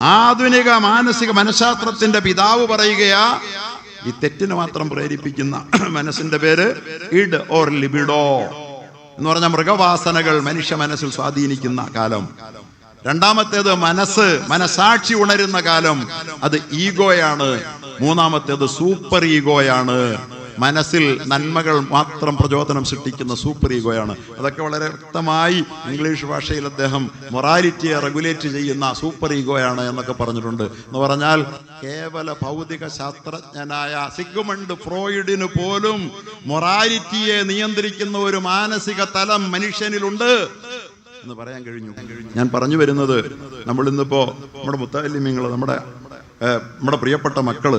ആധുനിക മാനസിക മനഃശാസ്ത്രത്തിന്റെ പിതാവ് പറയുകയാ ഈ തെറ്റിനെ മാത്രം പ്രേരിപ്പിക്കുന്ന മനസ്സിന്റെ പേര് ഇഡ് ഓർ ലിബിഡോ എന്ന് പറഞ്ഞ മൃഗവാസനകൾ മനുഷ്യ മനസ്സിൽ സ്വാധീനിക്കുന്ന കാലം. രണ്ടാമത്തേത് മനസ്സ് മനസാക്ഷി ഉണരുന്ന കാലം. അത് ഈഗോയാണ്. മൂന്നാമത്തേത് സൂപ്പർ ഈഗോയാണ്. മനസ്സിൽ നന്മകൾ മാത്രം പ്രചോദനം സൃഷ്ടിക്കുന്ന സൂപ്പർ ഈഗോയാണ്. അതൊക്കെ വളരെ വ്യക്തമായി ഇംഗ്ലീഷ് ഭാഷയിൽ അദ്ദേഹം മൊറാലിറ്റിയെ റെഗുലേറ്റ് ചെയ്യുന്ന സൂപ്പർ ഈഗോയാണ് എന്നൊക്കെ പറഞ്ഞിട്ടുണ്ട്. എന്ന് പറഞ്ഞാൽ കേവല ഭൗതിക ശാസ്ത്രജ്ഞനായ സിഗ്മണ്ട് ഫ്രോയിഡിന് പോലും മൊറാലിറ്റിയെ നിയന്ത്രിക്കുന്ന ഒരു മാനസിക തലം മനുഷ്യനിലുണ്ട് എന്ന് പറയാൻ കഴിഞ്ഞു. ഞാൻ പറഞ്ഞു വരുന്നത് നമ്മൾ ഇന്നിപ്പോ നമ്മുടെ മുത്താലിമ്യങ്ങൾ നമ്മുടെ നമ്മുടെ പ്രിയപ്പെട്ട മക്കൾ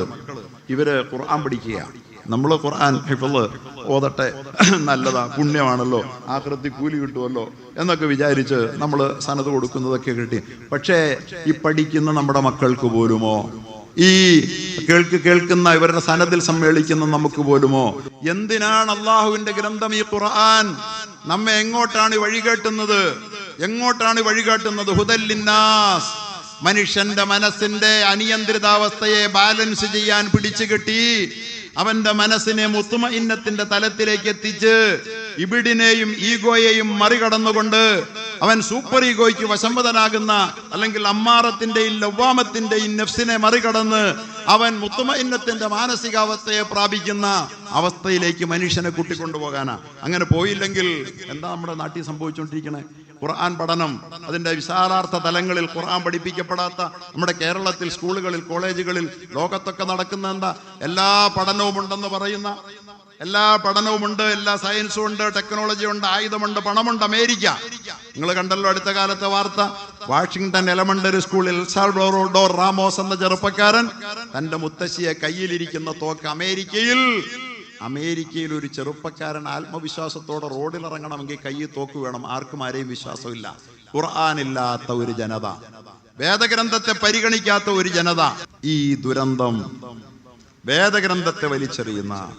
ഇവർ ഖുർആൻ പഠിക്കുക നമ്മൾ ഖുർആൻ ഹിഫൾ ഓതട്ടെ. നല്ലതാ പുണ്യമാണല്ലോ. ആകൃതി കൂലി കിട്ടുമല്ലോ എന്നൊക്കെ വിചാരിച്ച് നമ്മൾ സനത് കൊടുക്കുന്നതൊക്കെ കിട്ടി. പക്ഷേ ഈ പഠിക്കുന്ന നമ്മുടെ മക്കൾക്ക് പോലുമോ? ഈ കേൾക്ക് കേൾക്കുന്ന ഇവരുടെ സനദിൽ സമ്മേളിക്കുന്ന നമുക്ക് പോലുമോ? എന്തിനാണ് അള്ളാഹുവിന്റെ ഗ്രന്ഥം ഈ ഖുർആൻ? നമ്മെ എങ്ങോട്ടാണ് വഴികാട്ടുന്നത് എങ്ങോട്ടാണ് വഴികാട്ടുന്നത് ഹുദല്ലിന്നാസ് മനുഷ്യന്റെ മനസ്സിന്റെ അനിയന്ത്രിതാവസ്ഥയെ ബാലൻസ് ചെയ്യാൻ പിടിച്ചു കെട്ടി അവന്റെ മനസ്സിനെ മുത്തുമ ഇന്നത്തിന്റെ തലത്തിലേക്ക് എത്തിച്ച് ഇബിഡിനെയും ഈഗോയെയും മറികടന്നുകൊണ്ട് അവൻ സൂപ്പർ ഈഗോയ്ക്ക് വശമ്പതനാകുന്ന അല്ലെങ്കിൽ അമ്മാറത്തിന്റെയും ലവ്വാമത്തിന്റെയും നെഫ്സിനെ മറികടന്ന് അവൻ മുത്തുമന്നത്തിന്റെ മാനസികാവസ്ഥയെ പ്രാപിക്കുന്ന അവസ്ഥയിലേക്ക് മനുഷ്യനെ കൂട്ടിക്കൊണ്ടുപോകാനാ. അങ്ങനെ പോയില്ലെങ്കിൽ എന്താ നമ്മുടെ നാട്ടിൽ സംഭവിച്ചുകൊണ്ടിരിക്കണേ? ഖുർആൻ പഠനം അതിന്റെ വിശാലാർത്ഥ തലങ്ങളിൽ ഖുർആൻ പഠിപ്പിക്കപ്പെടാത്ത നമ്മുടെ കേരളത്തിൽ സ്കൂളുകളിൽ കോളേജുകളിൽ ലോകത്തൊക്കെ നടക്കുന്ന എന്താ? എല്ലാ പഠനവും ഉണ്ടെന്ന് പറയുന്ന എല്ലാ പഠനവും ഉണ്ട് എല്ലാ സയൻസും ഉണ്ട് ടെക്നോളജി ഉണ്ട് ആയുധമുണ്ട് പണമുണ്ട് അമേരിക്ക. നിങ്ങൾ കണ്ടല്ലോ അടുത്ത കാലത്തെ വാർത്ത. വാഷിങ്ടൺ എലമെന്ററി സ്കൂളിൽ സാൽവഡോർ റാമോസ് എന്ന ചെറുപ്പക്കാരൻ തന്റെ മുത്തശ്ശിയെ കയ്യിലിരിക്കുന്ന തോക്ക് അമേരിക്കയിൽ. അമേരിക്കയിൽ ഒരു ചെറുപ്പക്കാരൻ ആത്മവിശ്വാസത്തോടെ റോഡിൽ ഇറങ്ങണമെങ്കിൽ കയ്യിൽ തോക്ക് വേണം. ആർക്കും ആരെയും വിശ്വാസമില്ല. ഖുർആാനില്ലാത്ത ഒരു ജനത. വേദഗ്രന്ഥത്തെ പരിഗണിക്കാത്ത ഒരു ജനത. ഈ ദുരന്തം വേദഗ്രന്ഥത്തെ വലിച്ചെറിയുന്ന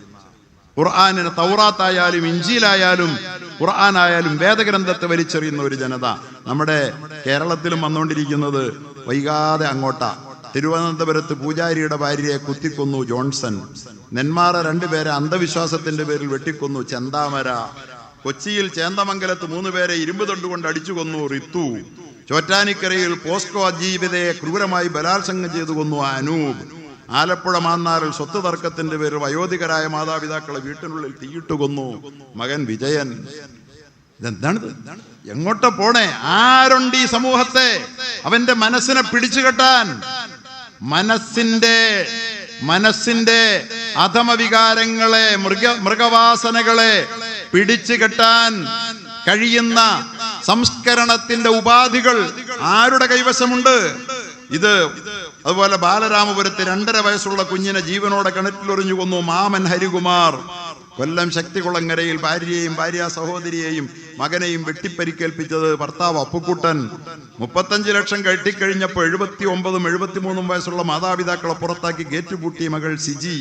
ഖുർആാനിന് തൗറാത്തായാലും ഇഞ്ചിയിലായാലും ഖുർആാനായാലും വേദഗ്രന്ഥത്തെ വലിച്ചെറിയുന്ന ഒരു ജനത നമ്മുടെ കേരളത്തിലും വന്നുകൊണ്ടിരിക്കുന്നത് വൈകാതെ അങ്ങോട്ട. തിരുവനന്തപുരത്ത് പൂജാരിയുടെ ഭാര്യയെ കുത്തിക്കൊന്നു ജോൺസൺ. നെന്മാറ രണ്ടുപേരെ അന്ധവിശ്വാസത്തിന്റെ പേരിൽ വെട്ടിക്കൊന്നു ചെന്താമര. കൊച്ചിയിൽ ചേന്തമംഗലത്ത് മൂന്നുപേരെ ഇരുമ്പ് തൊണ്ടുകൊണ്ട് അടിച്ചു കൊന്നു റിത്തു. ചോറ്റാനിക്കരയിൽ പോസ്കോ അജീവിതയെ ക്രൂരമായി ബലാത്സംഗം ചെയ്തു കൊന്നു അനൂപ്. ആലപ്പുഴ മാന്നാറിൽ സ്വത്ത് തർക്കത്തിന്റെ പേരിൽ വയോധികരായ മാതാപിതാക്കളെ വീട്ടിനുള്ളിൽ തീയിട്ട് കൊന്നു. മകൻ വിജയൻ. ഇതെന്താണിത്? എങ്ങോട്ട പോണേ? ആരുണ്ട് ഈ സമൂഹത്തെ? അവന്റെ മനസ്സിനെ പിടിച്ചു കെട്ടാൻ. മനസ്സിന്റെ മനസ്സിന്റെ അധമവികാരങ്ങളെ മൃഗ മൃഗവാസനകളെ പിടിച്ചു കെട്ടാൻ കഴിയുന്ന സംസ്കരണത്തിന്റെ ഉപാധികൾ ആരുടെ കൈവശമുണ്ട്? ഇത് അതുപോലെ ബാലരാമപുരത്ത് രണ്ടര വയസ്സുള്ള കുഞ്ഞിനെ ജീവനോടെ കിണറ്റിലൊറിഞ്ഞു കൊന്നു മാമൻ ഹരികുമാർ. കൊല്ലം ശക്തികുളങ്ങരയിൽ ഭാര്യയെയും ഭാര്യ സഹോദരിയെയും മകനെയും വെട്ടിപ്പരിക്കേൽപ്പിച്ചത് ഭർത്താവ് അപ്പുക്കുട്ടൻ. മുപ്പത്തഞ്ച് ലക്ഷം കെട്ടിക്കഴിഞ്ഞപ്പോൾ എഴുപത്തി ഒമ്പതും എഴുപത്തിമൂന്നും വയസ്സുള്ള മാതാപിതാക്കളെ പുറത്താക്കി ഗേറ്റ് പൂട്ടിയ മകൾ സിജി.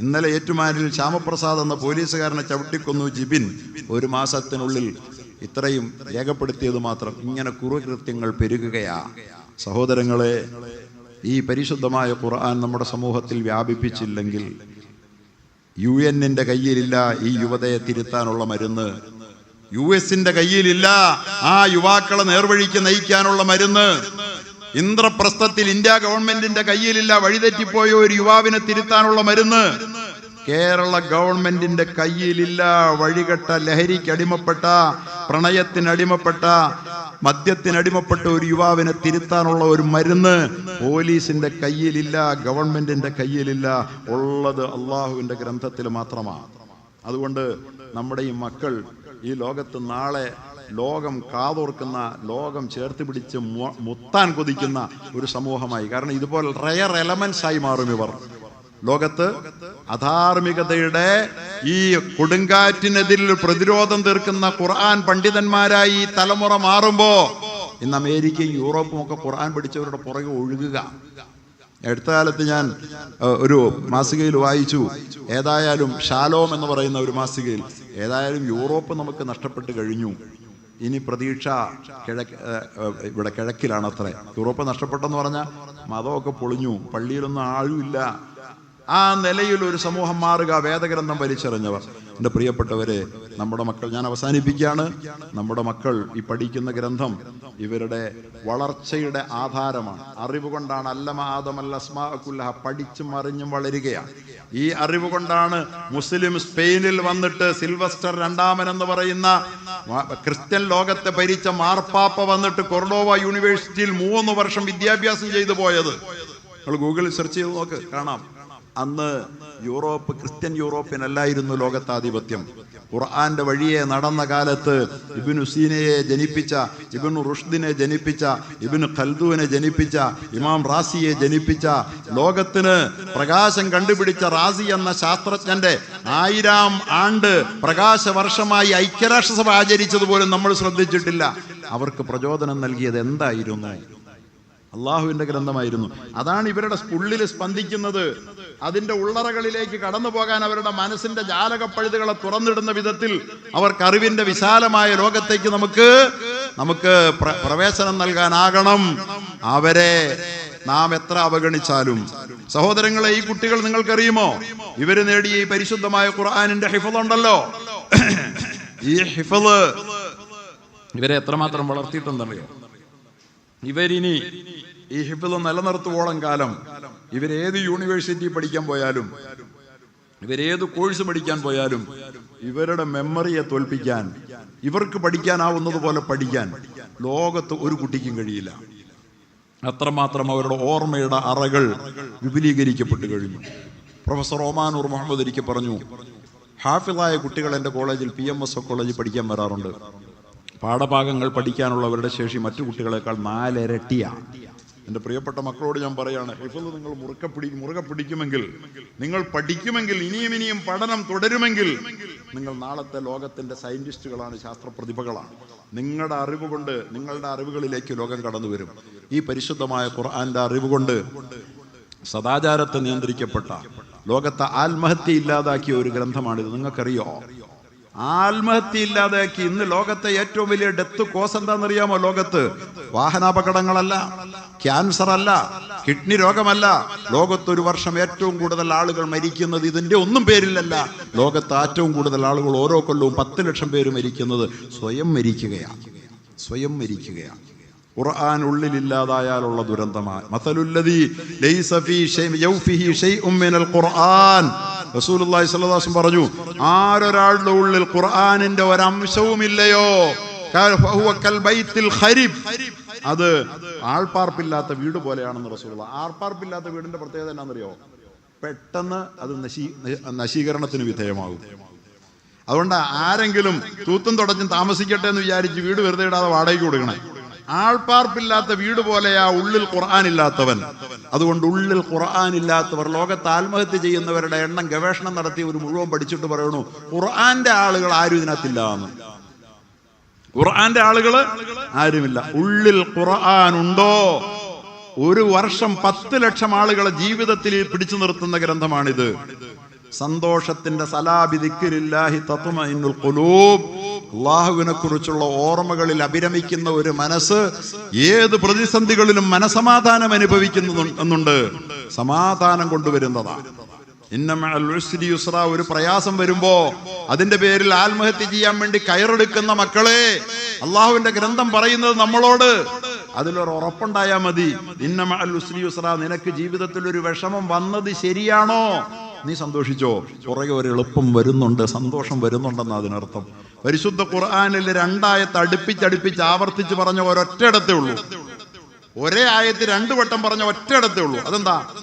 ഇന്നലെ ഏറ്റുമാനിൽ ശ്യാമപ്രസാദ് എന്ന പോലീസുകാരനെ ചവിട്ടിക്കൊന്നു ജിബിൻ. ഒരു മാസത്തിനുള്ളിൽ ഇത്രയും രേഖപ്പെടുത്തിയത് മാത്രം ഇങ്ങനെ കുറുകൃത്യങ്ങൾ പെരുകുകയാ. സഹോദരങ്ങളെ ഈ പരിശുദ്ധമായ ഖുർആൻ നമ്മുടെ സമൂഹത്തിൽ വ്യാപിപ്പിച്ചില്ലെങ്കിൽ യു എന്നിന്റെ കയ്യിലില്ല ഈ യുവതയെ തിരുത്താനുള്ള മരുന്ന്. യു എസിന്റെ കയ്യിലില്ല ആ യുവാക്കളെ നേർവഴിക്ക് നയിക്കാനുള്ള മരുന്ന്. ഇന്ദ്രപ്രസ്ഥത്തിൽ ഇന്ത്യ ഗവൺമെന്റിന്റെ കയ്യിലില്ല വഴിതെറ്റിപ്പോയ ഒരു യുവാവിനെ തിരുത്താനുള്ള മരുന്ന്. കേരള ഗവൺമെന്റിന്റെ കയ്യിലില്ല വഴികെട്ട ലഹരിക്ക് അടിമപ്പെട്ട പ്രണയത്തിന് അടിമപ്പെട്ട മദ്യത്തിനടിമപ്പെട്ട ഒരു യുവാവിനെ തിരുത്താനുള്ള ഒരു മരുന്ന് പോലീസിന്റെ കയ്യിലില്ല ഗവൺമെന്റിന്റെ കയ്യിലില്ല. ഉള്ളത് അള്ളാഹുവിന്റെ ഗ്രന്ഥത്തിൽ മാത്രമാണ് അതുകൊണ്ട് നമ്മുടെ ഈ മക്കൾ ഈ ലോകത്ത് നാളെ ലോകം കാതോർക്കുന്ന ലോകം ചേർത്ത് പിടിച്ച് മുത്താൻ കൊതിക്കുന്ന ഒരു സമൂഹമായി. കാരണം ഇതുപോലെ റയർ എലമെന്റ്സ് ആയി മാറും ഇവർ. ലോകത്ത് അധാർമികതയുടെ ഈ കൊടുങ്കാറ്റിനെതിരിൽ പ്രതിരോധം തീർക്കുന്ന ഖുർആൻ പണ്ഡിതന്മാരായി ഈ തലമുറ മാറുമ്പോ ഇന്ന് അമേരിക്കയും യൂറോപ്പും ഒക്കെ ഖുർആൻ പഠിച്ചവരുടെ പുറകെ ഒഴുകുക. അടുത്ത കാലത്ത് ഞാൻ ഒരു മാസികയിൽ വായിച്ചു. ഏതായാലും ഷാലോം എന്ന് പറയുന്ന ഒരു മാസികയിൽ ഏതായാലും യൂറോപ്പ് നമുക്ക് നഷ്ടപ്പെട്ട് കഴിഞ്ഞു. ഇനി പ്രതീക്ഷ കിഴക്ക് ഇവിടെ കിഴക്കിലാണ് അത്ര യൂറോപ്പ് നഷ്ടപ്പെട്ടെന്ന് പറഞ്ഞാൽ മതമൊക്കെ പൊളിഞ്ഞു. പള്ളിയിലൊന്നും ആഴുമില്ല ആ നിലയിൽ ഒരു സമൂഹം മാറുക വേദഗ്രന്ഥം വലിച്ചെറിഞ്ഞവർ. എന്റെ പ്രിയപ്പെട്ടവരെ നമ്മുടെ മക്കൾ ഞാൻ അവസാനിപ്പിക്കുകയാണ്. നമ്മുടെ മക്കൾ ഈ പഠിക്കുന്ന ഗ്രന്ഥം ഇവരുടെ വളർച്ചയുടെ ആധാരമാണ്. അറിവ് കൊണ്ടാണ് അല്ലമ ആദമല്ല അസ്മാഅക്കുല്ലഹ പഠിച്ചും അറിഞ്ഞും വളരുകയാണ്. ഈ അറിവ് കൊണ്ടാണ് മുസ്ലിം സ്പെയിനിൽ വന്നിട്ട് സിൽവസ്റ്റർ രണ്ടാമൻ എന്ന് പറയുന്ന ക്രിസ്ത്യൻ ലോകത്തെ ഭരിച്ച മാർപ്പാപ്പ വന്നിട്ട് കൊർഡോവ യൂണിവേഴ്സിറ്റിയിൽ മൂന്ന് വർഷം വിദ്യാഭ്യാസം ചെയ്തു പോയത്. നിങ്ങൾ ഗൂഗിളിൽ സെർച്ച് ചെയ്ത് നോക്ക് കാണാം. അന്ന് യൂറോപ്പ് ക്രിസ്ത്യൻ യൂറോപ്പിനല്ലായിരുന്നു ലോകത്താധിപത്യം. ഖുർആന്റെ വഴിയെ നടന്ന കാലത്ത് ഇബിനു സീനയെ ജനിപ്പിച്ച ഇബിനു റുഷ്ദിനെ ജനിപ്പിച്ച ഇബിനു ഖൽദുവിനെ ജനിപ്പിച്ച ഇമാം റാസിയെ ജനിപ്പിച്ച ലോകത്തിന് പ്രകാശം കണ്ടുപിടിച്ച റാസി എന്ന ശാസ്ത്രജ്ഞന്റെ ആയിരം ആണ്ട് പ്രകാശ വർഷമായി ഐക്യരാഷ്ട്രസഭ ആചരിച്ചതുപോലും നമ്മൾ ശ്രദ്ധിച്ചിട്ടില്ല. അവർക്ക് പ്രചോദനം നൽകിയത് എന്തായിരുന്നു? അള്ളാഹുവിന്റെ ഗ്രന്ഥമായിരുന്നു. അതാണ് ഇവരുടെ ഉള്ളിൽ സ്പന്ദിക്കുന്നത്. അതിന്റെ ഉള്ളറകളിലേക്ക് കടന്നു പോകാൻ അവരുടെ മനസ്സിന്റെ ജാലകപ്പഴുതുകളെ തുറന്നിടുന്ന വിധത്തിൽ അവർക്ക് അറിവിന്റെ വിശാലമായ ലോകത്തേക്ക് നമുക്ക് നമുക്ക് പ്ര- പ്രവേശനം നൽകാനാകണം. അവരെ നാം എത്ര അവഗണിച്ചാലും. സഹോദരങ്ങളെ ഈ കുട്ടികൾ നിങ്ങൾക്കറിയുമോ? ഇവർ നേടിയ ഈ പരിശുദ്ധമായ ഖുർആാനിന്റെ ഹിഫത് ഉണ്ടല്ലോ. ഈ ഹിഫത് ഇവരെ എത്രമാത്രം വളർത്തിയിട്ടുണ്ടല്ലോ ഇവരിനി ഈ ഹിഫിൽ നിലനിർത്തുവോളം കാലം ഇവരേത് യൂണിവേഴ്സിറ്റി പഠിക്കാൻ പോയാലും ഇവരേത് കോഴ്സ് പഠിക്കാൻ പോയാലും ഇവരുടെ മെമ്മറിയെ തോൽപ്പിക്കാൻ ഇവർക്ക് പഠിക്കാനാവുന്നത് പോലെ പഠിക്കാൻ ലോകത്ത് ഒരു കുട്ടിക്കും കഴിയില്ല. അത്രമാത്രം അവരുടെ ഓർമ്മയുടെ അറകൾ വിപുലീകരിക്കപ്പെട്ടു കഴിഞ്ഞു. പ്രൊഫസർ ഒമാനൂർ മുഹമ്മദ് ഒരിക്കൽ പറഞ്ഞു ഹാഫിളായ കുട്ടികൾ എന്റെ കോളേജിൽ പി എം എസ് കോളേജിൽ പഠിക്കാൻ വരാറുണ്ട്. പാഠഭാഗങ്ങൾ പഠിക്കാനുള്ളവരുടെ ശേഷി മറ്റു കുട്ടികളെക്കാൾ നാലിരട്ടിയാണ് എന്റെ പ്രിയപ്പെട്ട മക്കളോട് ഞാൻ പറയാണ് ഹിഫിൾ നിങ്ങൾ മുറുക്കെ പിടി മുറുകെ പിടിക്കുമെങ്കിൽ നിങ്ങൾ പഠിക്കുമെങ്കിൽ ഇനിയും ഇനിയും പഠനം തുടരുമെങ്കിൽ നിങ്ങൾ നാളത്തെ ലോകത്തിന്റെ സയന്റിസ്റ്റുകളാണ് ശാസ്ത്ര പ്രതിഭകളാണ് നിങ്ങളുടെ അറിവ് കൊണ്ട് നിങ്ങളുടെ അറിവുകളിലേക്ക് ലോകം കടന്നു വരും. ഈ പരിശുദ്ധമായ ഖുർആാന്റെ അറിവ് കൊണ്ട് സദാചാരത്തെ നിയന്ത്രിക്കപ്പെട്ട ലോകത്തെ ആത്മഹത്യ ഇല്ലാതാക്കിയ ഒരു ഗ്രന്ഥമാണിത്. നിങ്ങൾക്കറിയോ? ആത്മഹത്യ ഇല്ലാതാക്കി ഇന്ന് ലോകത്തെ ഏറ്റവും വലിയ ഡെത്ത് കോസ് എന്താണെന്നറിയാമോ ലോകത്ത്? വാഹനാപകടങ്ങളല്ല ക്യാൻസർ അല്ല കിഡ്നി രോഗമല്ല. ലോകത്ത് ഒരു വർഷം ഏറ്റവും കൂടുതൽ ആളുകൾ മരിക്കുന്നത് ഇതിന്റെ ഒന്നും പേരില്ലല്ല ലോകത്ത് ഏറ്റവും കൂടുതൽ ആളുകൾ ഓരോ കൊല്ലവും പത്ത് ലക്ഷം പേര് മരിക്കുന്നത് സ്വയം മരിക്കുകയാണ്. സ്വയം മരിക്കുകയാണ്. ഖുർആൻ ഉള്ളിലില്ലാതായാലുള്ള ദുരന്തമാണ് ലൈസ ഫീ മിനൽ ഖുർആൻ. റസൂലുള്ളാഹി സ്വല്ലല്ലാഹു അലൈഹി വസല്ലം പറഞ്ഞു ആരൊരാളുടെ ഉള്ളിൽ ഖുർആനിന്റെ ഒരംശവും ഇല്ലയോ അത് ആൾപ്പാർപ്പില്ലാത്ത വീട് പോലെയാണെന്ന് റസൂലുള്ള ആൾപ്പാർപ്പില്ലാത്ത വീടിന്റെ പ്രത്യേകത എന്നാണെന്നറിയോ പെട്ടെന്ന് അത് നശീ നശീകരണത്തിന് വിധേയമാകും. അതുകൊണ്ട് ആരെങ്കിലും തൂത്തും തുടച്ചും താമസിക്കട്ടെ എന്ന് വിചാരിച്ച് വീട് വെറുതെ ഇടാതെ വാടകയ്ക്ക് കൊടുക്കണേ. ആൾപ്പാർപ്പില്ലാത്ത വീട് പോലെയാ ഉള്ളിൽ ഖുർആൻ ഇല്ലാത്തവൻ. അതുകൊണ്ട് ഉള്ളിൽ ഖുർആൻ ഇല്ലാത്തവർ ലോകത്ത് ആത്മഹത്യ ചെയ്യുന്നവരുടെ എണ്ണം ഗവേഷണം നടത്തി ഒരു മുഴുവൻ പഠിച്ചിട്ട് പറയണു ഖുർആന്റെ ആളുകൾ ആരും ഇതിനകത്തില്ല എന്ന്. ഖുർആന്റെ ആളുകൾ ആരുമില്ല. ഉള്ളിൽ ഖുർആൻ ഉണ്ടോ? ഒരു വർഷം പത്ത് ലക്ഷം ആളുകളെ ജീവിതത്തിൽ പിടിച്ചു നിർത്തുന്ന ഗ്രന്ഥമാണിത്. സന്തോഷത്തിന്റെ സലാബി ദിക്രില്ലാഹി തത്മഇന്നുൽ ഖുലൂബ്. അള്ളാഹുവിനെ കുറിച്ചുള്ള ഓർമ്മകളിൽ അഭിരമിക്കുന്ന ഒരു മനസ്സ് ഏത് പ്രതിസന്ധികളിലും മനസമാധാനം അനുഭവിക്കുന്നുണ്ട് സമാധാനം കൊണ്ടുവരുന്നതാണ് ഇന്നുസ്ര ഒരു പ്രയാസം വരുമ്പോ അതിന്റെ പേരിൽ ആത്മഹത്യ ചെയ്യാൻ വേണ്ടി കയറെടുക്കുന്ന മക്കളെ അള്ളാഹുവിന്റെ ഗ്രന്ഥം പറയുന്നത് നമ്മളോട്. അതിലൊരു ഉറപ്പുണ്ടായാൽ മതി. ഇന്നമഅൽ ഉസ്രി നിനക്ക് ജീവിതത്തിൽ ഒരു വിഷമം വന്നത് ശരിയാണോ? നീ സന്തോഷിച്ചോ? പുറകെ ഒരു എളുപ്പം വരുന്നുണ്ട് സന്തോഷം വരുന്നുണ്ടെന്ന് അതിനർത്ഥം. പരിശുദ്ധ ഖുർആാനിൽ രണ്ടായത്ത് അടുപ്പിച്ചടുപ്പിച്ച് ആവർത്തിച്ച് പറഞ്ഞ ഒരൊറ്റയിടത്തേ ഉള്ളൂ. ഒരേ ആയത്ത് രണ്ടു വട്ടം പറഞ്ഞ ഒറ്റയിടത്തേ ഉള്ളൂ. അതെന്താ?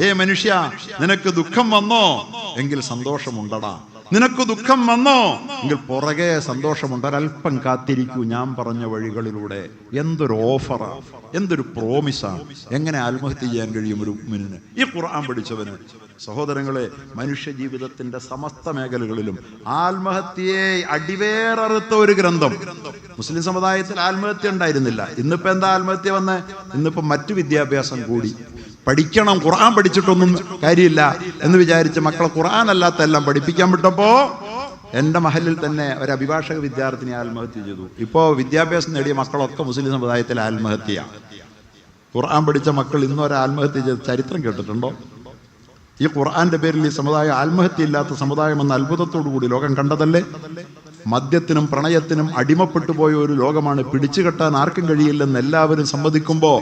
ഏ മനുഷ്യ നിനക്ക് ദുഃഖം വന്നോ? എങ്കിൽ സന്തോഷമുണ്ടടാ. നിനക്ക് ദുഃഖം വന്നോ? എങ്കിൽ പുറകെ സന്തോഷമുണ്ട്. ഒരല്പം കാത്തിരിക്കൂ. ഞാൻ പറഞ്ഞ വഴികളിലൂടെ എന്തൊരു ഓഫറാ എന്തൊരു പ്രോമിസാണ് എങ്ങനെ ആത്മഹത്യ ചെയ്യാൻ കഴിയും ഒരു മുന്നിന് ഈ ഖുർആൻ പഠിച്ചവന്. സഹോദരങ്ങളെ മനുഷ്യ ജീവിതത്തിന്റെ സമസ്ത മേഖലകളിലും ആത്മഹത്യയെ അടിവേററുത്ത ഒരു ഗ്രന്ഥം. മുസ്ലിം സമുദായത്തിൽ ആത്മഹത്യ ഉണ്ടായിരുന്നില്ല. ഇന്നിപ്പോ എന്താ ആത്മഹത്യ വന്ന്? ഇന്നിപ്പോ മറ്റു വിദ്യാഭ്യാസം കൂടി. പഠിക്കണം ഖുർആൻ പഠിച്ചിട്ടൊന്നും കാര്യമില്ല എന്ന് വിചാരിച്ച് മക്കളെ ഖുർആൻ അല്ലാത്ത എല്ലാം പഠിപ്പിക്കാൻ വിട്ടപ്പോ എന്റെ മഹലിൽ തന്നെ ഒരു അഭിഭാഷക വിദ്യാർത്ഥിനി ആത്മഹത്യ ചെയ്തു. ഇപ്പോ വിദ്യാഭ്യാസം നേടിയ മക്കളൊക്കെ മുസ്ലിം സമുദായത്തിൽ ആത്മഹത്യ ഖുർആൻ പഠിച്ച മക്കൾ ഇന്നൊരു ആത്മഹത്യ ചെയ്ത ചരിത്രം കേട്ടിട്ടുണ്ടോ? ഈ ഖുർആന്റെ പേരിൽ ഈ സമുദായം ആത്മഹത്യ ഇല്ലാത്ത സമുദായം എന്ന അത്ഭുതത്തോടു കൂടി ലോകം കണ്ടതല്ലേ? മദ്യത്തിനും പ്രണയത്തിനും അടിമപ്പെട്ടു പോയ ഒരു ലോകമാണ് പിടിച്ചു കെട്ടാൻ ആർക്കും കഴിയില്ലെന്ന് എല്ലാവരും സമ്മതിക്കുമ്പോൾ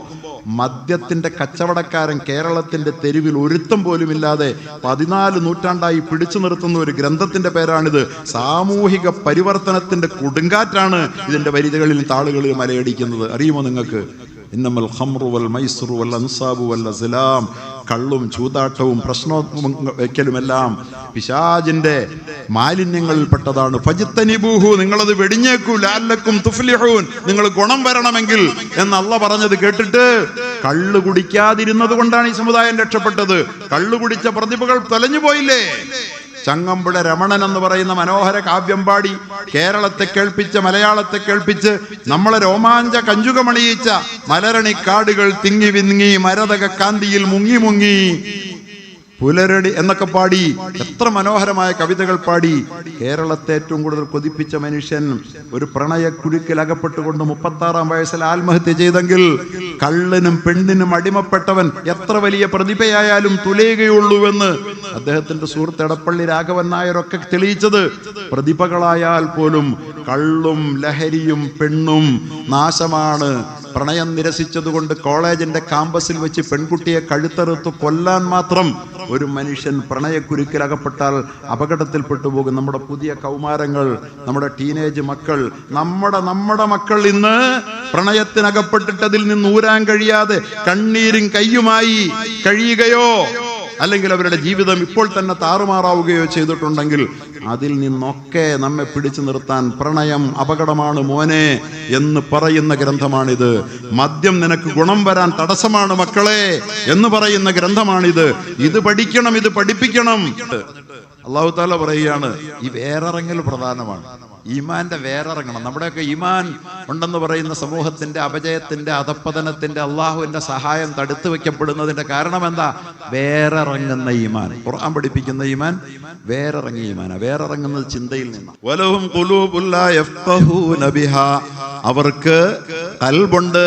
മദ്യത്തിന്റെ കച്ചവടക്കാരൻ കേരളത്തിന്റെ തെരുവിൽ ഒരുത്തം പോലും ഇല്ലാതെ പതിനാല് നൂറ്റാണ്ടായി പിടിച്ചു നിർത്തുന്ന ഒരു ഗ്രന്ഥത്തിന്റെ പേരാണിത്. സാമൂഹിക പരിവർത്തനത്തിന്റെ കൊടുങ്കാറ്റാണ് ഇതിന്റെ വരിതകളിൽ താളുകളിൽ മലയടിക്കുന്നത് അറിയുമോ നിങ്ങൾക്ക്? ഇന്നമൽ ഖംറു വൽ മൈസുറു വൽ അൻസാബു വൽ കള്ളും ചൂതാട്ടവും പ്രശ്നവും വയ്ക്കലുമെല്ലാം പിശാജിന്റെ മാലിന്യങ്ങളിൽപ്പെട്ടതാണ്. ഫജിത്തനിബൂഹു നിങ്ങളത് വെടിഞ്ഞേക്കൂ. ലാലക്കും തുഫ്ലിഹൂൻ നിങ്ങൾ ഗുണം വരണമെങ്കിൽ എന്ന് അല്ല പറഞ്ഞത് കേട്ടിട്ട് കള്ളു കുടിക്കാതിരുന്നത് കൊണ്ടാണ് ഈ സമുദായം രക്ഷപ്പെട്ടത്. കള്ളു കുടിച്ച പ്രതിഭകൾ തെലഞ്ഞു പോയില്ലേ? ചങ്ങമ്പുഴ രമണൻ എന്ന് പറയുന്ന മനോഹര കാവ്യം പാടി കേരളത്തെ കേൾപ്പിച്ച് മലയാളത്തെ കേൾപ്പിച്ച് നമ്മളെ രോമാഞ്ച കഞ്ചുകമണിയിച്ച മലരണി കാടുകൾ തിങ്ങി വിങ്ങി മരതക കാന്തിയിൽ മുങ്ങി മുങ്ങി. പുലരടി എന്നൊക്കെ പാടി എത്ര മനോഹരമായ കവിതകൾ പാടി. കേരളത്തെ ഏറ്റവും കൂടുതൽ കൊതിപ്പിച്ച മനുഷ്യൻ ഒരു പ്രണയ കുരുക്കിൽ അകപ്പെട്ടുകൊണ്ട് മുപ്പത്താറാം വയസ്സിൽ ആത്മഹത്യ ചെയ്തെങ്കിൽ കള്ളനും പെണ്ണിനും അടിമപ്പെട്ടവൻ എത്ര വലിയ പ്രതിഭയായാലും തുലയുകയുള്ളൂവെന്ന് അദ്ദേഹത്തിന്റെ സുഹൃത്ത് എടപ്പള്ളി രാഘവൻ നായരൊക്കെ തെളിയിച്ചത്. പ്രതിഭകളായാൽ പോലും കള്ളും ലഹരിയും പെണ്ണും നാശമാണ്. പ്രണയം നിരസിച്ചതുകൊണ്ട് കോളേജിന്റെ കാമ്പസിൽ വെച്ച് പെൺകുട്ടിയെ കഴുത്തറുത്ത് കൊല്ലാൻ മാത്രം ഒരു മനുഷ്യൻ പ്രണയക്കുരുക്കിലകപ്പെട്ടാൽ അപകടത്തിൽ അപകടത്തിൽപ്പെട്ടു പോകും. നമ്മുടെ പുതിയ കൗമാരങ്ങൾ നമ്മുടെ ടീനേജ് മക്കൾ നമ്മുടെ നമ്മുടെ മക്കൾ ഇന്ന് പ്രണയത്തിനകപ്പെട്ടിട്ട് അതിൽ നിന്ന് ഊരാൻ കഴിയാതെ കണ്ണീരും കയ്യുമായി കഴിയുകയോ? അല്ലെങ്കിൽ അവരുടെ ജീവിതം ഇപ്പോൾ തന്നെ താറുമാറാവുകയോ ചെയ്തിട്ടുണ്ടെങ്കിൽ അതിൽ നിന്നൊക്കെ നമ്മെ പിടിച്ചു നിർത്താൻ പ്രണയം അപകടമാണ് മോനെ എന്ന് പറയുന്ന ഗ്രന്ഥമാണിത്. മദ്യം നിനക്ക് ഗുണം വരാൻ തടസ്സമാണ് മക്കളെ എന്ന് പറയുന്ന ഗ്രന്ഥമാണിത്. ഇത് പഠിക്കണം ഇത് പഠിപ്പിക്കണം. അള്ളാഹു താല പറയുകയാണ് ഈ വേറിറങ്ങൽ പ്രധാനമാണ്. ഈമാന്റെ വേറിറങ്ങണം. നമ്മുടെയൊക്കെ ഈമാൻ ഉണ്ടെന്ന് പറയുന്ന സമൂഹത്തിന്റെ അപജയത്തിന്റെ അധപ്പതനത്തിന്റെ അള്ളാഹുവിന്റെ സഹായം തടുത്തു വെക്കപ്പെടുന്നതിന്റെ കാരണം എന്താ വേറിറങ്ങുന്ന ഈമാൻ. ഖുർആൻ പഠിപ്പിക്കുന്ന ഈമാൻ വേറിറങ്ങിയ ഈമാന. വേറിറങ്ങുന്നത് ചിന്തയിൽ നിന്ന്. അവർക്ക് കൽബുണ്ട്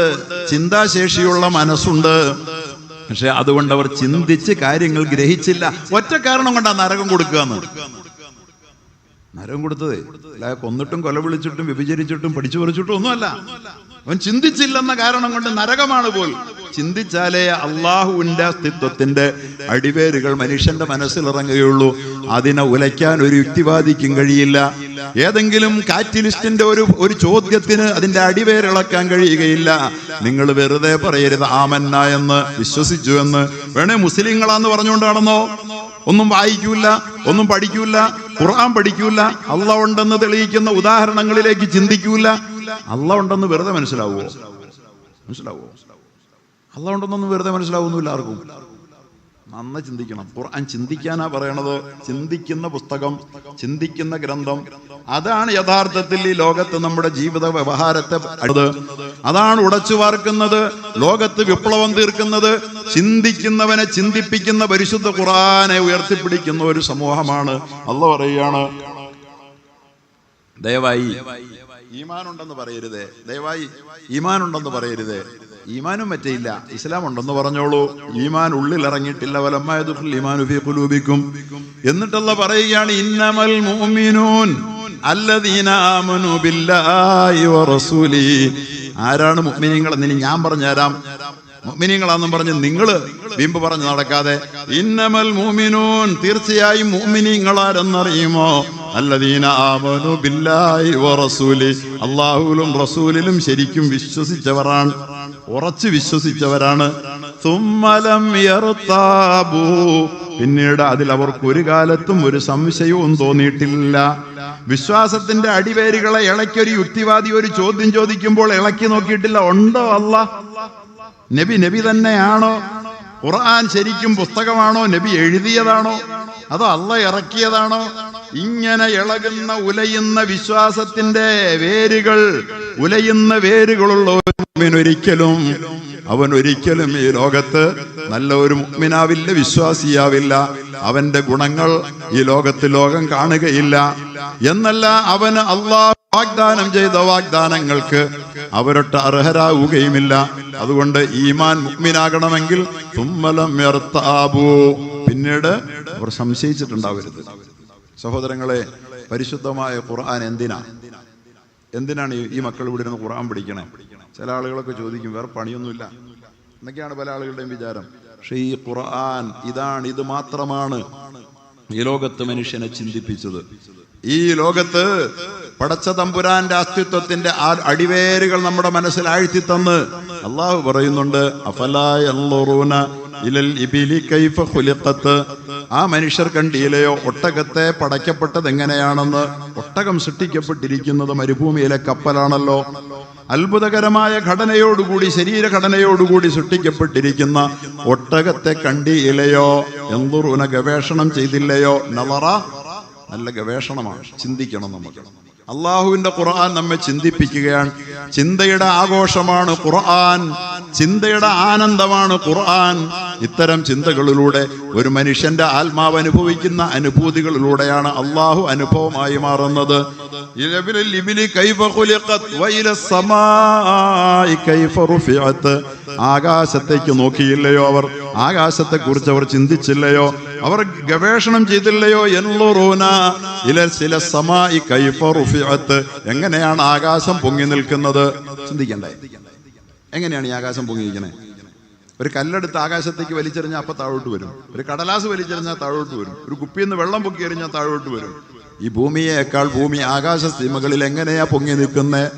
ചിന്താശേഷിയുള്ള മനസ്സുണ്ട്. പക്ഷെ അതുകൊണ്ട് അവർ ചിന്തിച്ച് കാര്യങ്ങൾ ഗ്രഹിച്ചില്ല. ഒറ്റ കാരണം കൊണ്ടാ നരകം കൊടുക്കുക എന്ന് നരകം കൊടുത്തതേ. അല്ല കൊന്നിട്ടും കൊല വിളിച്ചിട്ടും വ്യഭിചരിച്ചിട്ടും പഠിച്ചു പറിച്ചിട്ടും ഒന്നുമല്ല. അവൻ ചിന്തിച്ചില്ലെന്ന കാരണം കൊണ്ട് നരകമാണ് പോയി ചിന്തിച്ചാലേ അള്ളാഹുവിന്റെ അസ്തിത്വത്തിന്റെ അടിവേരുകൾ മനുഷ്യന്റെ മനസ്സിൽ ഇറങ്ങുകയുള്ളൂ. അതിനെ ഉലയ്ക്കാൻ ഒരു യുക്തിവാദിക്കും കഴിയില്ല. ഏതെങ്കിലും കാറ്റിലിസ്റ്റിന്റെ ഒരു ഒരു ചോദ്യത്തിന് അതിന്റെ അടിവേരിളക്കാൻ കഴിയുകയില്ല. നിങ്ങൾ വെറുതെ പറയരുത് ആമന്ന എന്ന് വിശ്വസിച്ചു എന്ന്. വേണേ മുസ്ലിങ്ങളാന്ന് പറഞ്ഞുകൊണ്ടാണെന്നോ? ഒന്നും വായിക്കൂല ഒന്നും പഠിക്കൂല ഖുർആൻ പഠിക്കൂല അള്ള ഉണ്ടെന്ന് തെളിയിക്കുന്ന ഉദാഹരണങ്ങളിലേക്ക് ചിന്തിക്കൂല. അള്ള ഉണ്ടെന്ന് വെറുതെ മനസ്സിലാവുമോ മനസ്സിലാവുമോ അള്ള ഉണ്ടെന്നൊന്നും വെറുതെ മനസ്സിലാവുന്നില്ല ആർക്കും. നന്ന ചിന്തിക്കണം. ഖുർആൻ ചിന്തിക്കാനാ പറയണത്? ചിന്തിക്കുന്ന പുസ്തകം ചിന്തിക്കുന്ന ഗ്രന്ഥം. അതാണ് യഥാർത്ഥത്തിൽ ഈ ലോകത്ത് നമ്മുടെ ജീവിത വ്യവഹാരത്തെ അതാണ് ഉടച്ചു വാർക്കുന്നത് ലോകത്ത് വിപ്ലവം തീർക്കുന്നത്. ചിന്തിക്കുന്നവനെ ചിന്തിപ്പിക്കുന്ന പരിശുദ്ധ ഖുർആനെ ഉയർത്തിപ്പിടിക്കുന്ന ഒരു സമൂഹമാണ് അല്ല പറയുകയാണ്. ദയവായി ഈമാനുണ്ടെന്ന് പറയരുതേ. ദയവായി ഈമാനുണ്ടെന്ന് പറയരുതേ. ഈമാനും പറ്റിയില്ല. ഇസ്ലാം ഉണ്ടെന്ന് പറഞ്ഞോളൂ. ഈമാൻ ഉള്ളിൽ ഇറങ്ങിയിട്ടില്ല വലമ്മായതുൽ ഈമാൻ എന്നിട്ടല്ല പറയുകയാണ് ഇന്നമൽ മുഅ്മിനൂൻ ബില്ലാഹി വറസൂലി ആരാണ് മുഅ്മിനീങ്ങൾ എന്ന് ഞാൻ പറഞ്ഞുതരാം. മുഅ്മിനീങ്ങളാന്നും പറഞ്ഞ് നിങ്ങൾ വീമ്പ് പറഞ്ഞ് നടക്കാതെ ഇന്നമൽ മുഅ്മിനൂൻ തീർച്ചയായും മുഅ്മിനീങ്ങളാരെന്നറിയുമോ? അല്ലദീന അല്ലാഹുവിലും റസൂലിലും ശരിക്കും വിശ്വസിച്ചവരാണ്. ഉറച്ചു വിശ്വസിച്ചവരാണ്. തുമ്മലം പിന്നീട് അതിൽ അവർക്ക് ഒരു കാലത്തും ഒരു സംശയവും തോന്നിയിട്ടില്ല. വിശ്വാസത്തിന്റെ അടിവേരുകളെ ഇളക്കി ഒരു യുക്തിവാദി ഒരു ചോദ്യം ചോദിക്കുമ്പോൾ ഇളക്കി നോക്കിയിട്ടില്ല. ഉണ്ടോ അല്ല നബി നബി തന്നെയാണോ? ഖുർആൻ ശരിക്കും പുസ്തകമാണോ? നബി എഴുതിയതാണോ? അതോ അല്ല ഇറക്കിയതാണോ? ഇങ്ങനെ ഇളകുന്ന ഉലയുന്ന വിശ്വാസത്തിന്റെ വേരുകൾ ഉലയുന്ന വേരുകളുള്ള ഒരു ഒരിക്കലും അവൻ ഒരിക്കലും ഈ ലോകത്ത് നല്ല ഒരു മുഗ്മിനാവില്ല വിശ്വാസിയാവില്ല. അവന്റെ ഗുണങ്ങൾ ഈ ലോകത്ത് ലോകം കാണുകയില്ല. എന്നല്ല അവന് അള്ളാഹ് വാഗ്ദാനം ചെയ്ത വാഗ്ദാനങ്ങൾക്ക് അവരൊട്ട് അർഹരാവുകയുമില്ല. അതുകൊണ്ട് ഈമാൻ മുഗ്മിനാകണമെങ്കിൽ തുമ്മലം. പിന്നീട് അവർ സംശയിച്ചിട്ടുണ്ടാവരുത്. സഹോദരങ്ങളെ പരിശുദ്ധമായ ഖുർആൻ എന്തിനാ? എന്തിനാണ് ഈ- മക്കൾ ഇവിടെ ഇരുന്ന് ഖുർആൻ പഠിക്കണേ? ചില ആളുകളൊക്കെ ചോദിക്കും വേറെ പണിയൊന്നുമില്ല. എന്നൊക്കെയാണ് പല ആളുകളുടെയും വിചാരം. പക്ഷെ ഈ ഖുർആൻ ഇതാണ് ഇത് മാത്രമാണ് ഈ ലോകത്ത് മനുഷ്യനെ ചിന്തിപ്പിച്ചത്. ഈ ലോകത്ത് പടച്ച തമ്പുരാന്റെ അസ്തിത്വത്തിന്റെ ആ അടിവേരുകൾ നമ്മുടെ മനസ്സിൽ ആഴ്ത്തി തന്ന് അള്ളാഹു പറയുന്നുണ്ട് അഫലായ ഇലൽ ഇബിലി കൈഫ ആ മനുഷ്യർ കണ്ടിയിലെയോ ഒട്ടകത്തെ പടയ്ക്കപ്പെട്ടത് എങ്ങനെയാണെന്ന്? ഒട്ടകം സൃഷ്ടിക്കപ്പെട്ടിരിക്കുന്നത് മരുഭൂമിയിലെ കപ്പലാണല്ലോ. അത്ഭുതകരമായ ഘടനയോടുകൂടി ശരീരഘടനയോടുകൂടി സൃഷ്ടിക്കപ്പെട്ടിരിക്കുന്ന ഒട്ടകത്തെ കണ്ടിയിലെയോ എന്തുറുന ഗവേഷണം ചെയ്തില്ലയോ? നവറ? നല്ല ഗവേഷണമാണ്. ചിന്തിക്കണം നമുക്ക്. അള്ളാഹുവിന്റെ ഖുർആൻ നമ്മെ ചിന്തിപ്പിക്കുകയാണ്. ചിന്തയുടെ ആഘോഷമാണ് ഖുർആൻ. ചിന്തയുടെ ആനന്ദമാണ് ഖുർആൻ. ഇത്തരം ചിന്തകളിലൂടെ ഒരു മനുഷ്യന്റെ ആത്മാവ് അനുഭവിക്കുന്ന അനുഭൂതികളിലൂടെയാണ് അള്ളാഹു അനുഭവമായി മാറുന്നത്. ആകാശത്തേക്ക് നോക്കിയില്ലയോ അവർ? ആകാശത്തെ കുറിച്ച് അവർ ചിന്തിച്ചില്ലയോ? അവർ ഗവേഷണം ചെയ്തില്ലയോ എന്നുറൂന ചില സമായി എങ്ങനെയാണ് ആകാശം പൊങ്ങി നിൽക്കുന്നത്? ചിന്തിക്കണ്ടേ. എങ്ങനെയാണ് ഈ ആകാശം പൊങ്ങി നിൽക്കുന്നത് ഒരു കല്ലെടുത്ത് ആകാശത്തേക്ക് വലിച്ചെറിഞ്ഞാൽ അപ്പൊ താഴോട്ട് വരും. ഒരു കടലാസ് വലിച്ചെറിഞ്ഞാൽ താഴോട്ട് വരും. ഒരു കുപ്പിയിൽ നിന്ന് വെള്ളം പൊക്കി എറിഞ്ഞാൽ താഴോട്ട് വരും. ഈ ഭൂമിയേക്കാൾ ഭൂമി ആകാശ സീമകളിൽ എങ്ങനെയാ പൊങ്ങി നിൽക്കുന്നത്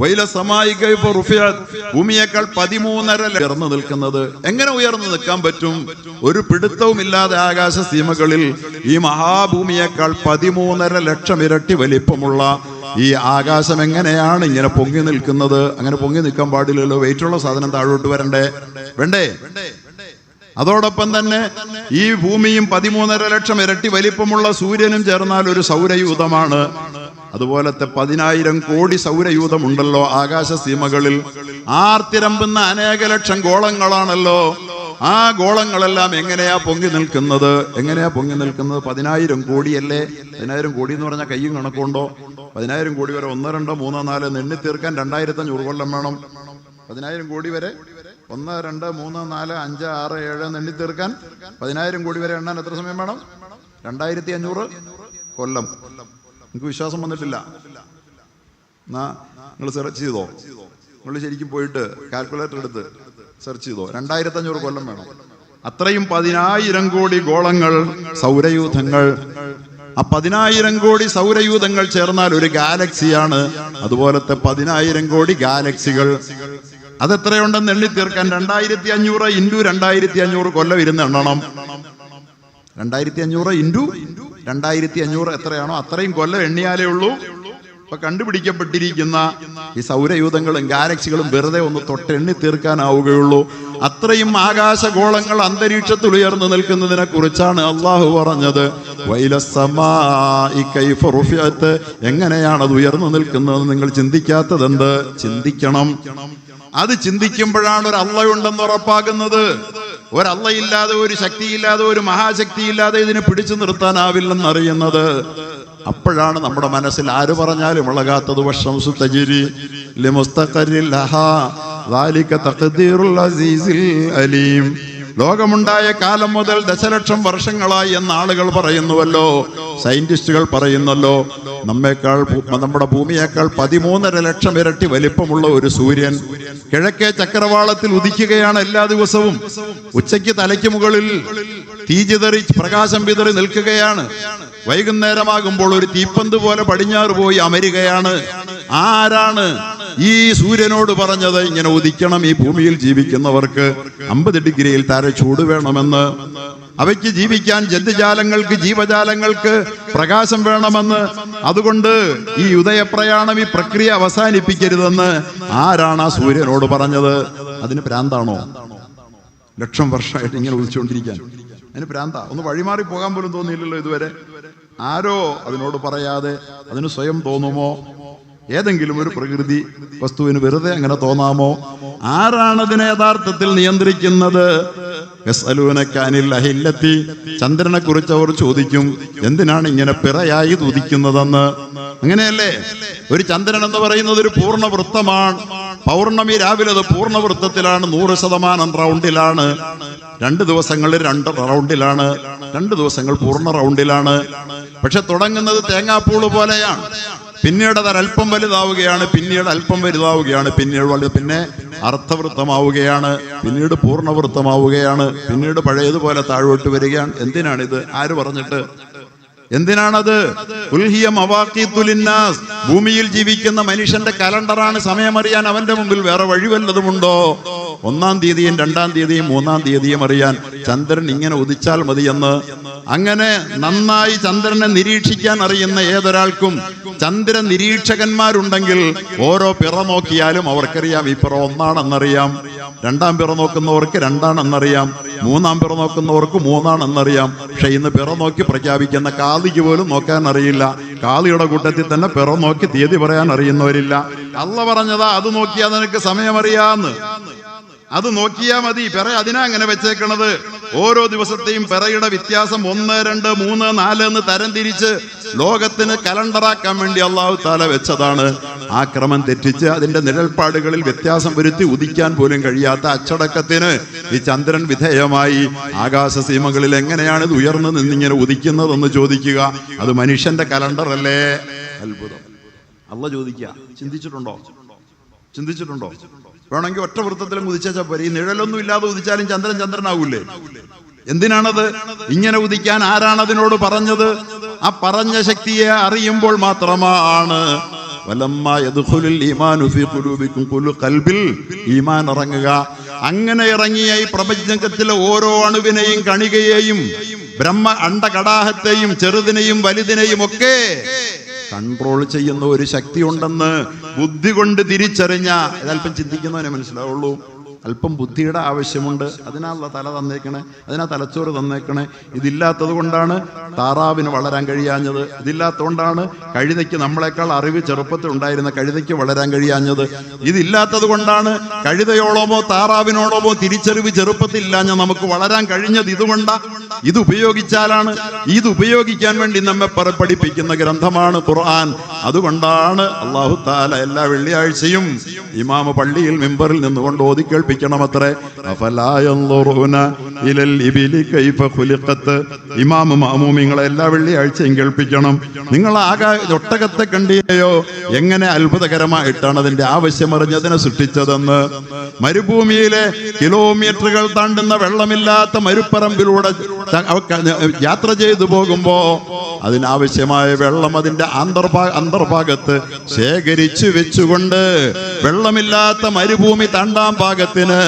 വൈല സമായിക ഭൂമിയേക്കാൾ പതിമൂന്നര ഉയർന്നു നിൽക്കുന്നത് എങ്ങനെ ഉയർന്നു നിൽക്കാൻ പറ്റും? ഒരു പിടുത്തവും ഇല്ലാതെ ആകാശ സീമകളിൽ ഈ മഹാഭൂമിയേക്കാൾ പതിമൂന്നര ലക്ഷം ഇരട്ടി വലിപ്പമുള്ള ഈ ആകാശം എങ്ങനെയാണ് ഇങ്ങനെ പൊങ്ങി നിൽക്കുന്നത്? അങ്ങനെ പൊങ്ങി നിൽക്കാൻ പാടില്ലല്ലോ. വെയിറ്റുള്ള സാധനം താഴോട്ട് വരണ്ടേ? വേണ്ടേ? അതോടൊപ്പം തന്നെ ഈ ഭൂമിയും പതിമൂന്നര ലക്ഷം ഇരട്ടി വലിപ്പമുള്ള സൂര്യനും ചേർന്നാൽ ഒരു സൗരയൂഥമാണ്. അതുപോലത്തെ പതിനായിരം കോടി സൗരയൂഥമുണ്ടല്ലോ ആകാശ സീമകളിൽ. ആർത്തിരമ്പുന്ന അനേക ലക്ഷം ഗോളങ്ങളാണല്ലോ. ആ ഗോളങ്ങളെല്ലാം എങ്ങനെയാ പൊങ്ങി നിൽക്കുന്നത്? എങ്ങനെയാ പൊങ്ങി നിൽക്കുന്നത്? പതിനായിരം കോടിയല്ലേ? പതിനായിരം കോടി എന്ന് പറഞ്ഞാൽ കയ്യും കണക്കുണ്ടോ? പതിനായിരം കോടി വരെ ഒന്നോ രണ്ടോ മൂന്നോ നാലോ നെണ്ണി തീർക്കാൻ രണ്ടായിരത്തി അഞ്ഞൂറ് കൊല്ലം വേണം. പതിനായിരം കോടി വരെ ഒന്ന് രണ്ട് മൂന്ന് നാല് അഞ്ച് ആറ് ഏഴ് എന്ന് എണ്ണി തീർക്കാൻ പതിനായിരം കോടി വരെ എണ്ണാൻ എത്ര സമയം വേണം? രണ്ടായിരത്തി അഞ്ഞൂറ് കൊല്ലം. നിങ്ങൾക്ക് വിശ്വാസം വന്നിട്ടില്ല. എന്നാ നിങ്ങൾ സെർച്ച് ചെയ്തോ? നിങ്ങൾ ശരിക്കും പോയിട്ട് കാൽക്കുലേറ്റർ എടുത്ത് സെർച്ച് ചെയ്തോ? രണ്ടായിരത്തി അഞ്ഞൂറ് കൊല്ലം വേണം. അത്രയും പതിനായിരം കോടി ഗോളങ്ങൾ സൗരയൂഥങ്ങൾ. ആ പതിനായിരം കോടി സൗരയൂഥങ്ങൾ ചേർന്നാൽ ഒരു ഗാലക്സിയാണ് അതുപോലത്തെ പതിനായിരം കോടി ഗാലക്സികൾ അതെത്രയുണ്ടെന്ന് എണ്ണി തീർക്കാൻ രണ്ടായിരത്തി അഞ്ഞൂറ് ഇന്റു രണ്ടായിരത്തി അഞ്ഞൂറ് കൊല്ലം ഇരുന്ന് എണ്ണണം. രണ്ടായിരത്തി അഞ്ഞൂറ് ഇന്റു രണ്ടായിരത്തി അഞ്ഞൂറ് എത്രയാണോ അത്രയും കൊല്ലം എണ്ണിയാലേ ഉള്ളൂ. ഇപ്പൊ കണ്ടുപിടിക്കപ്പെട്ടിരിക്കുന്ന ഈ സൗരയൂഥങ്ങളും ഗാലക്സികളും വെറുതെ ഒന്ന് തൊട്ടെണ്ണി തീർക്കാനാവുകയുള്ളൂ. അത്രയും ആകാശഗോളങ്ങൾ അന്തരീക്ഷത്തിൽ ഉയർന്നു നിൽക്കുന്നതിനെ കുറിച്ചാണ് അള്ളാഹു പറഞ്ഞത്. എങ്ങനെയാണ് അത് ഉയർന്നു നിൽക്കുന്നത് നിങ്ങൾ ചിന്തിക്കാത്തതെന്ത്? ചിന്തിക്കണം. അത് ചിന്തിക്കുമ്പോഴാണ് ഒരു അള്ളയുണ്ടെന്ന് ഉറപ്പാകുന്നത്. ഒരല്ലയില്ലാതെ ഒരു ശക്തിയില്ലാതെ ഒരു മഹാശക്തിയില്ലാതെ ഇതിനെ പിടിച്ചു നിർത്താനാവില്ലെന്ന് അറിയുന്നത്. അപ്പോഴാണ് നമ്മുടെ മനസ്സിൽ ആര് പറഞ്ഞാലും ഇളകാത്തത്. വർഷം ലഹാ ലോകമുണ്ടായ കാലം മുതൽ ദശലക്ഷം വർഷങ്ങളായി എന്ന ആളുകൾ പറയുന്നുവല്ലോ. സയന്റിസ്റ്റുകൾ പറയുന്നല്ലോ നമ്മേക്കാൾ നമ്മുടെ ഭൂമിയേക്കാൾ പതിമൂന്നര ലക്ഷം ഇരട്ടി വലിപ്പമുള്ള ഒരു സൂര്യൻ കിഴക്കേ ചക്രവാളത്തിൽ ഉദിക്കുകയാണ് എല്ലാ ദിവസവും. ഉച്ചയ്ക്ക് തലയ്ക്ക് മുകളിൽ തീജിതറി പ്രകാശം വിതറി നിൽക്കുകയാണ്. വൈകുന്നേരമാകുമ്പോൾ ഒരു തീപ്പന്ത് പോലെ പടിഞ്ഞാറ് പോയി അമരുകയാണ്. ആരാണ് ഈ സൂര്യനോട് പറഞ്ഞത്? ഇങ്ങനെ ഉദിക്കണം ഈ ഭൂമിയിൽ ജീവിക്കുന്നവർക്ക്. അമ്പത് ഡിഗ്രിയിൽ താരെ ചൂട് വേണമെന്ന്. അവയ്ക്ക് ജീവിക്കാൻ ജന്തുജാലങ്ങൾക്ക് ജീവജാലങ്ങൾക്ക് പ്രകാശം വേണമെന്ന്. അതുകൊണ്ട് ഈ ഉദയപ്രയാണം ഈ പ്രക്രിയ അവസാനിപ്പിക്കരുതെന്ന് ആരാണ് ആ സൂര്യനോട് പറഞ്ഞത്? അതിന് പ്രാന്താണോ? ലക്ഷം വർഷമായിട്ട് ഇങ്ങനെ ഉദിച്ചുകൊണ്ടിരിക്കാൻ. അതിന് പ്രാന്താ. ഒന്ന് വഴിമാറി പോകാൻ പോലും തോന്നിയില്ലല്ലോ ഇതുവരെ. ആരോ അതിനോട് പറയാതെ അതിന് സ്വയം തോന്നുമോ? ഏതെങ്കിലും ഒരു പ്രകൃതി വസ്തുവിന് വെറുതെ അങ്ങനെ തോന്നാമോ? ആരാണ് അതിനെ യഥാർത്ഥത്തിൽ നിയന്ത്രിക്കുന്നത്? അഹില്ലത്തി. ചന്ദ്രനെ കുറിച്ച് അവർ ചോദിക്കും എന്തിനാണ് ഇങ്ങനെ പിറയായി തുതിക്കുന്നതെന്ന്? അങ്ങനെയല്ലേ? ഒരു ചന്ദ്രൻ എന്ന് പറയുന്നത് ഒരു പൂർണ വൃത്തമാണ് പൗർണമി രാവിലെ അത് പൂർണ വൃത്തത്തിലാണ് നൂറ് ശതമാനം റൗണ്ടിലാണ്. രണ്ട് ദിവസങ്ങൾ രണ്ട് റൗണ്ടിലാണ്. രണ്ട് ദിവസങ്ങൾ പൂർണ റൗണ്ടിലാണ്. പക്ഷെ തുടങ്ങുന്നത് തേങ്ങാപ്പൂൾ പോലെയാണ്. പിന്നീട് അത് അല്പം വലുതാവുകയാണ് പിന്നീട് അല്പം വലുതാവുകയാണ് പിന്നീട് വലുത് പിന്നെ അർത്ഥവൃത്തമാവുകയാണ് പിന്നീട് പൂർണവൃത്തമാവുകയാണ് പിന്നീട് പഴയതുപോലെ താഴോട്ട് വരികയാണ്. എന്തിനാണിത്? ആര് പറഞ്ഞിട്ട്? എന്തിനാണത്? ഭൂമിയിൽ ജീവിക്കുന്ന മനുഷ്യന്റെ കലണ്ടറാണ് സമയമറിയാൻ അവന്റെ മുമ്പിൽ വേറെ വഴി വല്ലതുമുണ്ടോ ഒന്നാം തീയതിയും രണ്ടാം തീയതിയും മൂന്നാം തീയതിയും അറിയാൻ ചന്ദ്രൻ ഇങ്ങനെ ഉദിച്ചാൽ മതിയെന്ന് അങ്ങനെ നന്നായി ചന്ദ്രനെ നിരീക്ഷിക്കാൻ അറിയുന്ന ഏതൊരാൾക്കും ചന്ദ്ര നിരീക്ഷകന്മാരുണ്ടെങ്കിൽ ഓരോ പിറ നോക്കിയാലും അവർക്കറിയാം ഈ പിറ ഒന്നാണെന്നറിയാം. രണ്ടാം പിറ നോക്കുന്നവർക്ക് രണ്ടാണെന്നറിയാം. മൂന്നാം പിറ നോക്കുന്നവർക്ക് മൂന്നാണെന്നറിയാം. പക്ഷെ ഇന്ന് പിറ നോക്കി പ്രഖ്യാപിക്കുന്ന കാതിക്ക് പോലും നോക്കാൻ അറിയില്ല. കാതിയുടെ കൂട്ടത്തിൽ തന്നെ പിറ നോക്കി തീയതി പറയാൻ അറിയുന്നവരില്ല. അല്ല പറഞ്ഞതാ അത് നോക്കിയാൽ നിനക്ക് സമയമറിയാന്ന്. അത് നോക്കിയാ മതി. പിറ അതിനാ അങ്ങനെ വെച്ചേക്കണത്. ഓരോ ദിവസത്തെയും പിറയുടെ വ്യത്യാസം ഒന്ന് രണ്ട് മൂന്ന് നാല് എന്ന് തരം തിരിച്ച് ലോകത്തിന് കലണ്ടറാക്കാൻ വേണ്ടി അള്ളാഹു താല വെച്ചതാണ്. ആ ക്രമം തെറ്റിച്ച് അതിന്റെ നിഴൽപ്പാടുകളിൽ വ്യത്യാസം വരുത്തി ഉദിക്കാൻ പോലും കഴിയാത്ത അച്ചടക്കത്തിന് ഈ ചന്ദ്രൻ വിധേയമായി ആകാശ സീമകളിൽ എങ്ങനെയാണ് ഇത് ഉയർന്നു നിന്നിങ്ങനെ ഉദിക്കുന്നതെന്ന് ചോദിക്കുക. അത് മനുഷ്യന്റെ കലണ്ടർ അല്ലേ? അത്ഭുതം. അല്ല ചോദിക്കുക. ചിന്തിച്ചിട്ടുണ്ടോ? ചിന്തിച്ചിട്ടുണ്ടോ? വേണമെങ്കിൽ ഒറ്റ വൃത്തത്തിലും ഉദിച്ചാൽ പോരെ. ഈ നിഴലൊന്നും ഇല്ലാതെ ഉദിച്ചാലും ചന്ദ്രൻ ചന്ദ്രനാവൂലേ? എന്തിനാണത്? ഇങ്ങനെ ഉദിക്കാൻ ആരാണ് അതിനോട് പറഞ്ഞത്? ആ പറഞ്ഞ ശക്തിയെ അറിയുമ്പോൾ മാത്രമാണ്. ഈമാൻ ഇറങ്ങുക. അങ്ങനെ ഇറങ്ങിയ ഈ പ്രപഞ്ചത്തിലെ ഓരോ അണുവിനെയും കണികയെയും ബ്രഹ്മ അണ്ടകടാഹത്തെയും ചെറുതിനെയും വലുതിനെയും ഒക്കെ കൺട്രോൾ ചെയ്യുന്ന ഒരു ശക്തി ഉണ്ടെന്ന് ബുദ്ധി കൊണ്ട് തിരിച്ചറിഞ്ഞ ഇതല്പം ചിന്തിക്കുന്നവനെ മനസ്സിലാവുള്ളൂ. അല്പം ബുദ്ധിയുടെ ആവശ്യമുണ്ട്. അതിനാണല്ലോ തല തന്നേക്കണേ അതിനാ തലച്ചോറ് തന്നേക്കണേ. ഇതില്ലാത്തത് കൊണ്ടാണ് താറാവിന് വളരാൻ കഴിയാഞ്ഞത്. ഇതില്ലാത്തതുകൊണ്ടാണ് കഴുതയ്ക്ക് നമ്മളെക്കാൾ അറിവ് ചെറുപ്പത്തിൽ ഉണ്ടായിരുന്ന കഴുതയ്ക്ക് വളരാൻ കഴിയാഞ്ഞത്. ഇതില്ലാത്തത് കൊണ്ടാണ് കഴുതയോളമോ താറാവിനോളമോ തിരിച്ചറിവ് ചെറുപ്പത്തിൽ ഇല്ലാഞ്ഞ നമുക്ക് വളരാൻ കഴിഞ്ഞത്. ഇതുകൊണ്ടാ ഇത് ഉപയോഗിച്ചാലാണ് ഇത് ഉപയോഗിക്കാൻ വേണ്ടി നമ്മെ പഠിപ്പിക്കുന്ന ഗ്രന്ഥമാണ് ഖുർആൻ. അതുകൊണ്ടാണ് അള്ളാഹു താല എല്ലാ വെള്ളിയാഴ്ചയും ഇമാമ പള്ളിയിൽ മിമ്പറിൽ നിന്നുകൊണ്ട് ഓതി കേൾപ്പിക്കണമത്രേ. ഇമാമ മാമൂമിങ്ങളെ എല്ലാ വെള്ളിയാഴ്ചയും കേൾപ്പിക്കണം. നിങ്ങൾ ആകാ ഒട്ടകത്തെ കണ്ടിയോ എങ്ങനെ അത്ഭുതകരമായിട്ടാണ് അതിന്റെ ആവശ്യം അറിഞ്ഞതിനെ സൃഷ്ടിച്ചതെന്ന്. മരുഭൂമിയിലെ കിലോമീറ്ററുകൾ താണ്ടുന്ന വെള്ളമില്ലാത്ത മരുപ്പറമ്പിലൂടെ യാത്ര ചെയ്തു പോകുമ്പോ അതിനാവശ്യമായ വെള്ളം അതിന്റെ അന്തർഭാ അന്തർഭാഗത്ത് ശേഖരിച്ചു വെച്ചുകൊണ്ട് വെള്ളമില്ലാത്ത മരുഭൂമി തണ്ടാം ഭാഗത്തിന്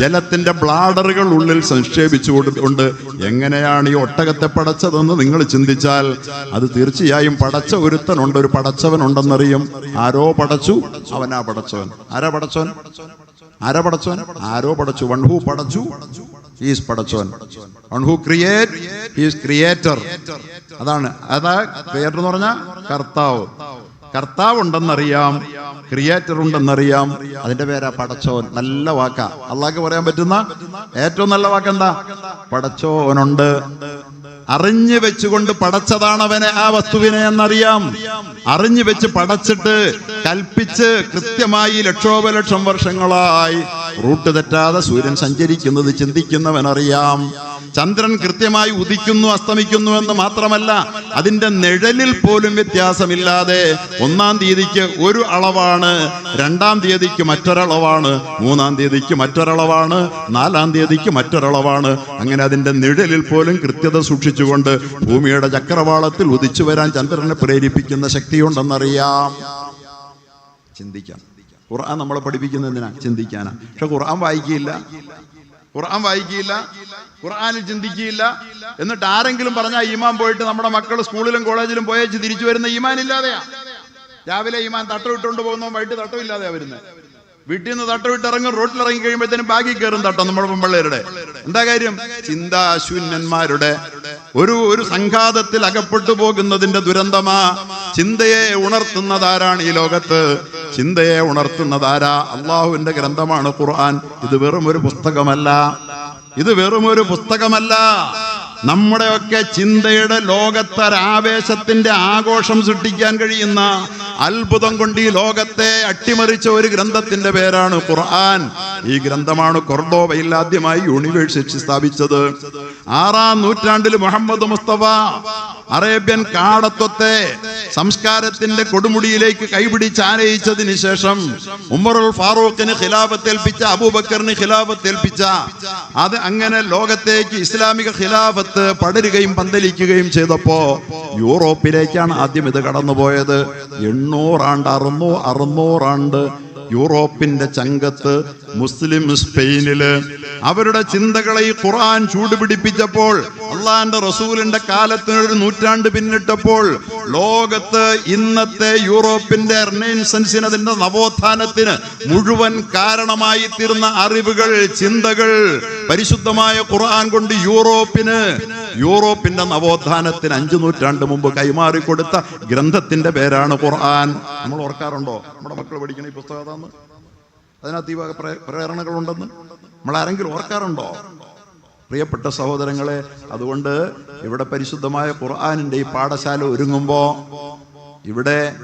ജലത്തിന്റെ ബ്ലാഡറുകൾ ഉള്ളിൽ സംക്ഷേപിച്ചു കൊടുത്തുകൊണ്ട് എങ്ങനെയാണ് ഈ ഒട്ടകത്തെ പടച്ചതെന്ന് നിങ്ങൾ ചിന്തിച്ചാൽ അത് തീർച്ചയായും പടച്ച ഒരുത്തനുണ്ട് ഒരു പടച്ചവൻ പടച്ചവനുണ്ടെന്നറിയും. ആരോ പടച്ചു അവനാ പടച്ചവൻ. ആരാ പടച്ചവൻ? ആരാ പടച്ചവൻ? ആരോ പടച്ചു വൺഹു ഹൂ പടച്ചു. ഈസ് പടച്ചവൻ. ഹു ക്രിയേറ്റ് ഈസ് ക്രിയേറ്റർ അതാണ്. അതാ ക്രിയേറ്റർ എന്ന് പറഞ്ഞ കർത്താവ്. കർത്താവ് ഉണ്ടെന്നറിയാം ക്രിയേറ്റർ ഉണ്ടെന്നറിയാം. അതിന്റെ പേരാ പടച്ചോൻ നല്ല വാക്കാ. അള്ളാഹ്ക്ക് പറയാൻ പറ്റുന്ന ഏറ്റവും നല്ല വാക്കെന്താ? പടച്ചോനുണ്ട് അറിഞ്ഞു വെച്ചുകൊണ്ട് പടച്ചതാണവനെ ആ വസ്തുവിനെ എന്നറിയാം. അറിഞ്ഞു വെച്ച് പടച്ചിട്ട് കൽപ്പിച്ച് കൃത്യമായി ലക്ഷോപലക്ഷം വർഷങ്ങളായി റൂട്ട് തെറ്റാതെ സൂര്യൻ സഞ്ചരിക്കുന്നത് ചിന്തിക്കുന്നവനറിയാം. ചന്ദ്രൻ കൃത്യമായി ഉദിക്കുന്നു അസ്തമിക്കുന്നു എന്ന് മാത്രമല്ല അതിന്റെ നിഴലിൽ പോലും വ്യത്യാസമില്ലാതെ ഒന്നാം തീയതിക്ക് ഒരു അളവാണ് രണ്ടാം തീയതിക്ക് മറ്റൊരളവാണ് മൂന്നാം തീയതിക്ക് മറ്റൊരളവാണ് നാലാം തീയതിക്ക് മറ്റൊരളവാണ്. അങ്ങനെ അതിന്റെ നിഴലിൽ പോലും കൃത്യത സൂക്ഷിച്ചുകൊണ്ട് ഭൂമിയുടെ ചക്രവാളത്തിൽ ഉദിച്ചു വരാൻ ചന്ദ്രനെ പ്രേരിപ്പിക്കുന്ന ശക്തിയുണ്ടെന്നറിയാം. ചിന്തിക്കാം. ഖുർആൻ നമ്മളെ പഠിപ്പിക്കുന്ന എന്തിനാ? ചിന്തിക്കാനാ. പക്ഷെ ഖുർആൻ വായിക്കില്ല ഖുർആൻ വായിക്കില്ല ഖുർആാനിൽ ചിന്തിക്കില്ല എന്നിട്ട് ആരെങ്കിലും പറഞ്ഞാൽ ഈമാൻ പോയിട്ട് നമ്മുടെ മക്കൾ സ്കൂളിലും കോളേജിലും പോയേച്ച് തിരിച്ചു വരുന്ന ഈമാൻ ഇല്ലാതെയാ രാവിലെ ഈമാൻ തട്ടം ഇട്ടുകൊണ്ട് പോകുന്നവൻ വൈകിട്ട് തട്ടമില്ലാതെയാ വരുന്നത് വീട്ടിൽ നിന്ന് തട്ട വിട്ട് ഇറങ്ങും റോട്ടിൽ ഇറങ്ങി കഴിയുമ്പോഴത്തേനും ബാഗിൽ കയറും തട്ടം നമ്മുടെ പെമ്പിള്ളേരുടെ എന്താ കാര്യം? ചിന്താശൂന്യന്മാരുടെ ഒരു ഒരു സംഘാതത്തിൽ അകപ്പെട്ടു പോകുന്നതിന്റെ ദുരന്തമാ. ചിന്തയെ ഉണർത്തുന്നതാരാണ് ഈ ലോകത്ത്? ചിന്തയെ ഉണർത്തുന്നതാരാ? അള്ളാഹുവിന്റെ ഗ്രന്ഥമാണ് ഖുർആൻ. ഇത് വെറും ഒരു പുസ്തകമല്ല. ഇത് വെറും ഒരു പുസ്തകമല്ല. നമ്മുടെയൊക്കെ ചിന്തയുടെ ലോകത്തൊരാവേശത്തിന്റെ ആഘോഷം സൃഷ്ടിക്കാൻ കഴിയുന്ന അത്ഭുതം കൊണ്ട് ഈ ലോകത്തെ അട്ടിമറിച്ച ഒരു ഗ്രന്ഥത്തിന്റെ പേരാണ് ഖുർആൻ. ഈ ഗ്രന്ഥമാണ് കൊർഡോവയിൽ ആദ്യമായി യൂണിവേഴ്സിറ്റി സ്ഥാപിച്ചത്. ആറാം നൂറ്റാണ്ടിൽ മുഹമ്മദ് മുസ്തഫ അറേബ്യൻ കാടത്വത്തെ സംസ്കാരത്തിന്റെ കൊടുമുടിയിലേക്ക് കൈപിടിച്ച് ആനയിച്ചതിന് ശേഷം ഉമറുൽ ഫാറൂഖിന് ഖിലാഫത്ത് ഏൽപ്പിച്ച അബൂബക്കറിന് ഖിലാഫത്ത് ഏൽപ്പിച്ച അത് അങ്ങനെ ലോകത്തേക്ക് ഇസ്ലാമിക ഖിലാഫത്ത് പടരുകയും പന്തലിക്കുകയും ചെയ്തപ്പോ യൂറോപ്പിലേക്കാണ് ആദ്യം ഇത് കടന്നുപോയത്. എണ്ണൂറാണ്ട് അറുന്നൂ അറുന്നൂറാണ്ട് യൂറോപ്പിന്റെ ചങ്കത്ത് മുസ്ലിം സ്പെയിനിൽ അവരുടെ ചിന്തകളെ ഈ ഖുർആൻ ചൂടുപിടിപ്പിച്ചപ്പോൾ അള്ളാന്റെ റസൂലിന്റെ കാലത്തിനൊരു നൂറ്റാണ്ട് പിന്നിട്ടപ്പോൾ ലോകത്ത് ഇന്നത്തെ യൂറോപ്പിന്റെ റിനൈസൻസിന് അതിന്റെ നവോത്ഥാനത്തിന് മുഴുവൻ കാരണമായി തീർന്ന അറിവുകൾ ചിന്തകൾ പരിശുദ്ധമായ ഖുർആൻ കൊണ്ട് യൂറോപ്പിന് യൂറോപ്പിന്റെ നവോത്ഥാനത്തിന് അഞ്ചു നൂറ്റാണ്ട് മുമ്പ് കൈമാറി കൊടുത്ത ഗ്രന്ഥത്തിന്റെ പേരാണ് ഖുർആൻ. നമ്മൾ ഓർക്കാറുണ്ടോ? നമ്മുടെ മക്കൾ പഠിക്കണ ഈ പുസ്തകം അതിനകത്ത് ഈ പ്രേരണകളുണ്ടെന്ന് നമ്മൾ ആരെങ്കിലും ഓർക്കാറുണ്ടോ? പ്രിയപ്പെട്ട സഹോദരങ്ങളെ അതുകൊണ്ട് ഇവിടെ പരിശുദ്ധമായ ഖുർആാനിന്റെ ഈ പാഠശാല ഒരുങ്ങുമ്പോ ഇവിടെ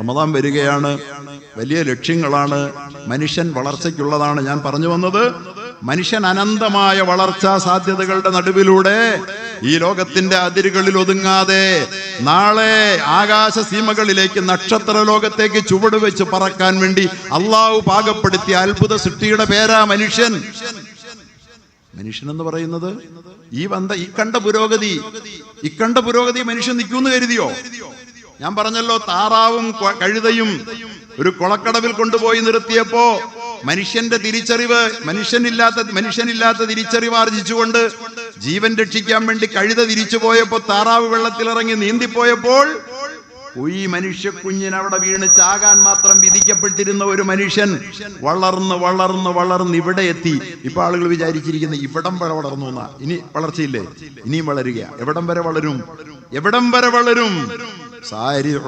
റമദാൻ വരികയാണ്. വലിയ ലക്ഷ്യങ്ങളാണ്. മനുഷ്യൻ വളർച്ചയ്ക്കുള്ളതാണ് ഞാൻ പറഞ്ഞു വന്നത്. മനുഷ്യൻ അനന്തമായ വളർച്ചാ സാധ്യതകളുടെ നടുവിലൂടെ ഈ ലോകത്തിന്റെ അതിരുകളിൽ ഒതുങ്ങാതെ നാളെ ആകാശ സീമകളിലേക്ക് നക്ഷത്ര ലോകത്തേക്ക് ചുവട് വെച്ച് പറക്കാൻ വേണ്ടി അള്ളാഹു പാകപ്പെടുത്തിയ അത്ഭുത സൃഷ്ടിയുടെ പേരാ മനുഷ്യൻ. മനുഷ്യൻ എന്ന് പറയുന്നത് ഈ വന്ന ഈ കണ്ട പുരോഗതി ഈ കണ്ട പുരോഗതി മനുഷ്യൻ നിൽക്കുമെന്ന് കരുതിയോ? ഞാൻ പറഞ്ഞല്ലോ താറാവും കഴുതയും ഒരു കുളക്കടവിൽ കൊണ്ടുപോയി നിർത്തിയപ്പോ മനുഷ്യന്റെ തിരിച്ചറിവ് മനുഷ്യനില്ലാത്ത മനുഷ്യനില്ലാത്ത തിരിച്ചറിവ് ആർജിച്ചുകൊണ്ട് ജീവൻ രക്ഷിക്കാൻ വേണ്ടി കഴുത തിരിച്ചു പോയപ്പോ താറാവ് വെള്ളത്തിലിറങ്ങി നീന്തിപ്പോയപ്പോൾ ഈ മനുഷ്യ കുഞ്ഞിനവിടെ വീണ് ചാകാൻ മാത്രം വിധിക്കപ്പെട്ടിരുന്ന ഒരു മനുഷ്യൻ വളർന്ന് വളർന്ന് വളർന്ന് ഇവിടെ എത്തി. ഇപ്പൊ ആളുകൾ വിചാരിച്ചിരിക്കുന്ന ഇവിടം വരെ വളർന്നു എന്നാ. ഇനി വളർച്ചയില്ലേ? ഇനിയും വളരുക എവിടം വരെ വളരും? എവിടം വരെ വളരും? മിർ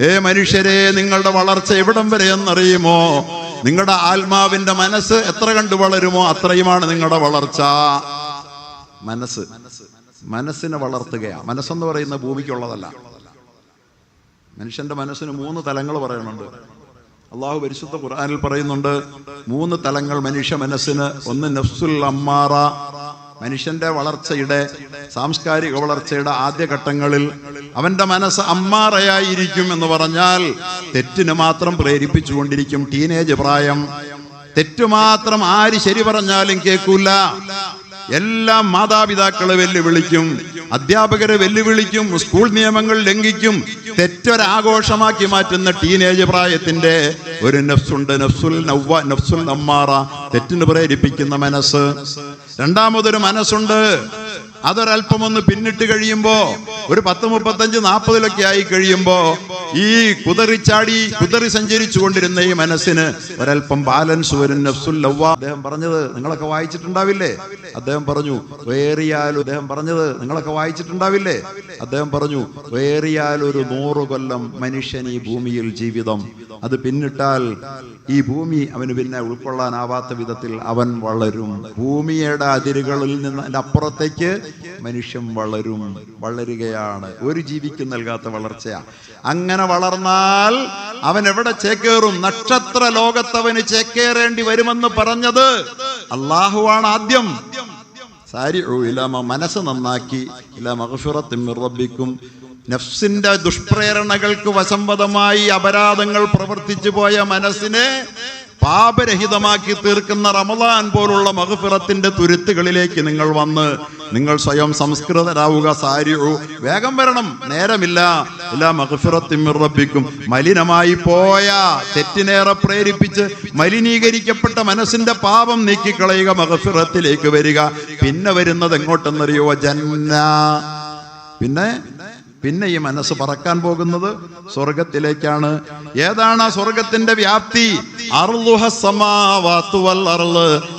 ഏ മനുഷ്യരെ നിങ്ങളുടെ വളർച്ച എവിടം വരെ എന്നറിയുമോ? നിങ്ങളുടെ ആത്മാവിന്റെ മനസ്സ് എത്ര കണ്ടു വളരുമോ അത്രയുമാണ് നിങ്ങളുടെ വളർച്ച. മനസ്സ്. മനസ്സിനെ വളർത്തുകയാണ് മനസ്സെന്ന് പറയുന്ന ഭൂമിക്കുള്ളതല്ല. മനുഷ്യന്റെ മനസ്സിന് മൂന്ന് തലങ്ങൾ പറയുന്നുണ്ട്. അള്ളാഹു പരിശുദ്ധ ഖുർആനിൽ പറയുന്നുണ്ട് മൂന്ന് തലങ്ങൾ മനുഷ്യ മനസ്സിന് ഒന്ന് നഫ്സുൽ അമ്മാറ മനുഷ്യന്റെ വളർച്ചയുടെ സാംസ്കാരിക വളർച്ചയുടെ ആദ്യഘട്ടങ്ങളിൽ അവന്റെ മനസ്സ് അമ്മാറയായിരിക്കും എന്ന് പറഞ്ഞാൽ തെറ്റിന് മാത്രം പ്രേരിപ്പിച്ചുകൊണ്ടിരിക്കും ടീനേജ് പ്രായം. തെറ്റു മാത്രം ആര് ശരി പറഞ്ഞാലും കേൾക്കൂല. എല്ലാ മാതാപിതാക്കളെ വെല്ലുവിളിക്കും അധ്യാപകരെ വെല്ലുവിളിക്കും സ്കൂൾ നിയമങ്ങൾ ലംഘിക്കും തെറ്റൊരാഘോഷമാക്കി മാറ്റുന്ന ടീനേജ് പ്രായത്തിന്റെ ഒരു നഫ്സുണ്ട് നഫ്സുൽ നവ്വ നഫ്സുൽ നമ്മാറ തെറ്റിന് പ്രേരിപ്പിക്കുന്ന മനസ്സ്. രണ്ടാമതൊരു മനസ്സുണ്ട്. അതൊരല്പം ഒന്ന് പിന്നിട്ട് കഴിയുമ്പോ ഒരു പത്ത് മുപ്പത്തഞ്ച് നാൽപ്പതിലൊക്കെ ആയി കഴിയുമ്പോ ഈ കുതറിച്ചാടി കുതറി സഞ്ചരിച്ചു കൊണ്ടിരുന്ന ഈ മനസ്സിന് ഒരല്പം ബാലൻസ് വരും. നഫ്സുൽ ലവ്വ. അദ്ദേഹം പറഞ്ഞത് നിങ്ങളൊക്കെ വായിച്ചിട്ടുണ്ടാവില്ലേ? അദ്ദേഹം പറഞ്ഞു വേറിയാൽ അദ്ദേഹം പറഞ്ഞത് നിങ്ങളൊക്കെ വായിച്ചിട്ടുണ്ടാവില്ലേ? അദ്ദേഹം പറഞ്ഞു വേറിയാൽ ഒരു നൂറ് കൊല്ലം മനുഷ്യൻ ഈ ഭൂമിയിൽ ജീവിതം. അത് പിന്നിട്ടാൽ ഈ ഭൂമി അവന് പിന്നെ ഉൾക്കൊള്ളാനാവാത്ത വിധത്തിൽ അവൻ വളരും. ഭൂമിയുടെ അതിരുകളിൽ നിന്ന് അപ്പുറത്തേക്ക് മനുഷ്യൻ വളരും വളരുകയാണ്. ഒരു ജീവിക്കും നൽകാത്ത വളർച്ചയാ. അങ്ങനെ വളർന്നാൽ അവൻ എവിടെ ചേക്കേറും? നക്ഷത്ര ലോകത്തവന് ചേക്കേറേണ്ടി വരുമെന്ന് പറഞ്ഞത് അള്ളാഹുവാണ് ആദ്യം. സാരി ഇലാമ മനസ്സ് നന്നാക്കി ഇലാ മഗ്ഫിറത്തിൻ മിർ റബ്ബിക്കും. നഫ്സിന്റെ ദുഷ്പ്രേരണകൾക്ക് വശംവദമായി അപരാധങ്ങൾ പ്രവർത്തിച്ചു പോയ മനസ്സിനെ പാപരഹിതമാക്കി തീർക്കുന്ന റമദാൻ പോലുള്ള മഹഫിറത്തിന്റെ തുരുത്തുകളിലേക്ക് നിങ്ങൾ വന്ന് നിങ്ങൾ സ്വയം സംസ്കൃതരാവുക സാരിയു വേഗം വരണം. നേരമില്ല. ഇല്ല മഹഫിറത്തിമിറപ്പിക്കും മലിനമായി പോയ തെറ്റിനേറെ പ്രേരിപ്പിച്ച് മലിനീകരിക്കപ്പെട്ട മനസ്സിന്റെ പാപം നീക്കിക്കളയുക മഹഫിറത്തിലേക്ക് വരിക. പിന്നെ വരുന്നത് എങ്ങോട്ടെന്നറിയോ ജന്ന. പിന്നെ പിന്നെ ഈ മനസ്സ് പറക്കാൻ പോകുന്നത് സ്വർഗത്തിലേക്കാണ്. ഏതാണ് ആ സ്വർഗത്തിന്റെ വ്യാപ്തി.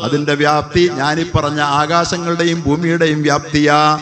അതിന്റെ വ്യാപ്തി ഞാനീ പറഞ്ഞ ആകാശങ്ങളുടെയും ഭൂമിയുടെയും വ്യാപ്തിയാ.